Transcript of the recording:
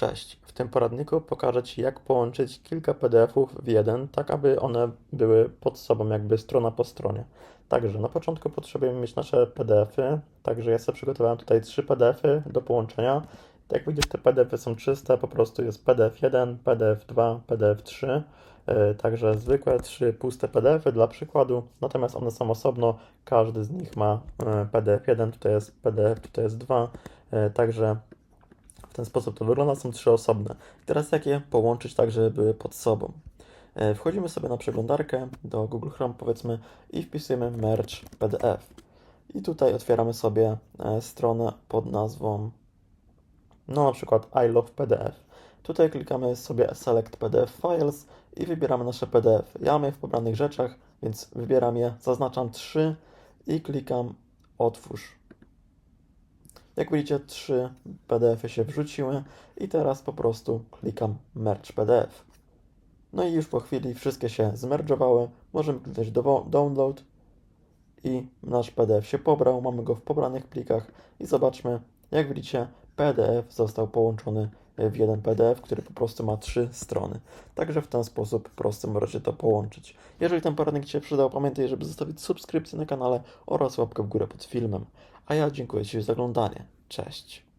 Cześć. W tym poradniku pokażę Ci, jak połączyć kilka PDF-ów w jeden, tak aby one były pod sobą, jakby strona po stronie. Także na początku potrzebujemy mieć nasze PDF-y, także ja sobie przygotowałem tutaj trzy PDF-y do połączenia. Jak widzisz, te PDF-y są czyste, po prostu jest PDF1, PDF2, PDF3. Yy, Także zwykłe trzy puste PDF-y dla przykładu, natomiast one są osobno, każdy z nich ma yy, PDF1, tutaj jest PDF, tutaj jest 2, yy, także w ten sposób to wygląda, są trzy osobne. Teraz jak je połączyć tak, żeby były pod sobą? E, Wchodzimy sobie na przeglądarkę do Google Chrome powiedzmy i wpisujemy merge PDF. I tutaj otwieramy sobie e, stronę pod nazwą no na przykład I love PDF. Tutaj klikamy sobie Select PDF Files i wybieramy nasze PDF. Ja mam je w pobranych rzeczach, więc wybieram je, zaznaczam 3 i klikam Otwórz. Jak widzicie, trzy PDFy się wrzuciły i teraz po prostu klikam Merge PDF. No i już po chwili wszystkie się zmerdżowały. Możemy kliknąć do Download i nasz PDF się pobrał. Mamy go w pobranych plikach i zobaczmy, jak widzicie, PDF został połączony w jeden PDF, który po prostu ma trzy strony. Także w ten sposób prosty możecie to połączyć. Jeżeli ten poradnik Ci się przydał, pamiętaj, żeby zostawić subskrypcję na kanale oraz łapkę w górę pod filmem. A ja dziękuję Ci za oglądanie. Cześć.